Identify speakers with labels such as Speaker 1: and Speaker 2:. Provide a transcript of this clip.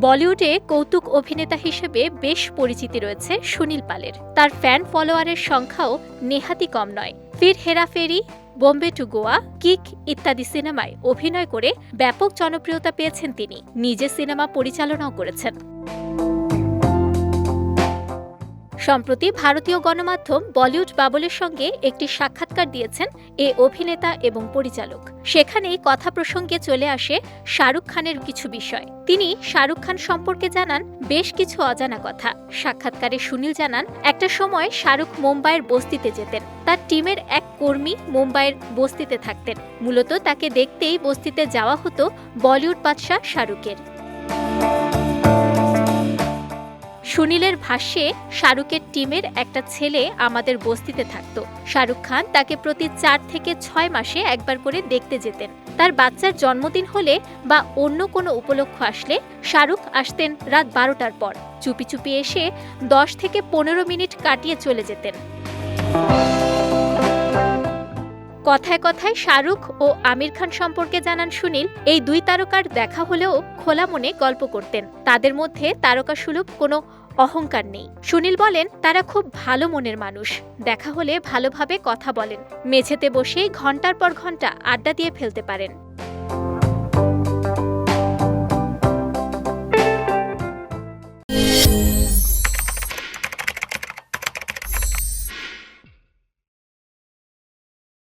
Speaker 1: বলিউডে কৌতুক অভিনেতা হিসেবে বেশ পরিচিতি রয়েছে সুনীল পালের। তার ফ্যান ফলোয়ারের সংখ্যাও নেহাতি কম নয়। ফির হেরা ফেরি, বোম্বে টু গোয়া, কিক ইত্যাদি সিনেমায় অভিনয় করে ব্যাপক জনপ্রিয়তা পেয়েছেন তিনি। নিজে সিনেমা পরিচালনাও করেছেন। সম্প্রতি ভারতীয় গণমাধ্যম বলিউড বাবলের সঙ্গে একটি সাক্ষাৎকার দিয়েছেন এ অভিনেতা এবং পরিচালক। সেখানেই কথা প্রসঙ্গে চলে আসে শাহরুখ খানের কিছু বিষয়। তিনি শাহরুখ খান সম্পর্কে জানান, বেশ কিছু অজানা কথা। সাক্ষাৎকারে সুনীল জানান, একটা সময় শাহরুখ মুম্বাইয়ের বস্তিতে যেতেন। তার টিমের এক কর্মী মুম্বাইয়ের বস্তিতে থাকতেন। মূলত তাকে দেখতেই বস্তিতে যাওয়া হতো বলিউড বাদশাহ শাহরুখের। সুনীলের ভাষ্যে, শাহরুখের টিমের একটা ছেলে আমাদের বস্তিতে থাকত। শাহরুখ খান তাকে প্রতি চার থেকে ছয় মাসে একবার করে দেখতে যেতেন। তার বাচ্চার জন্মদিন হলে বা অন্য কোনো উপলক্ষ আসলে শাহরুখ আসতেন রাত বারোটার পর। চুপি চুপি এসে দশ থেকে পনেরো মিনিট কাটিয়ে চলে যেতেন। কথায় কথায় শাহরুখ ও আমির খান সম্পর্কে জানান সুনীল, এই দুই তারকার দেখা হলেও খোলা মনে গল্প করতেন। তাদের মধ্যে তারকা সুলভ কোনো অহংকার নেই। সুনীল বলেন, তারা খুব ভালো মনের মানুষ। দেখা হলে ভালোভাবে কথা বলেন। মেঝেতে বসেই ঘণ্টার পর ঘণ্টা আড্ডা দিয়ে ফেলতে পারেন।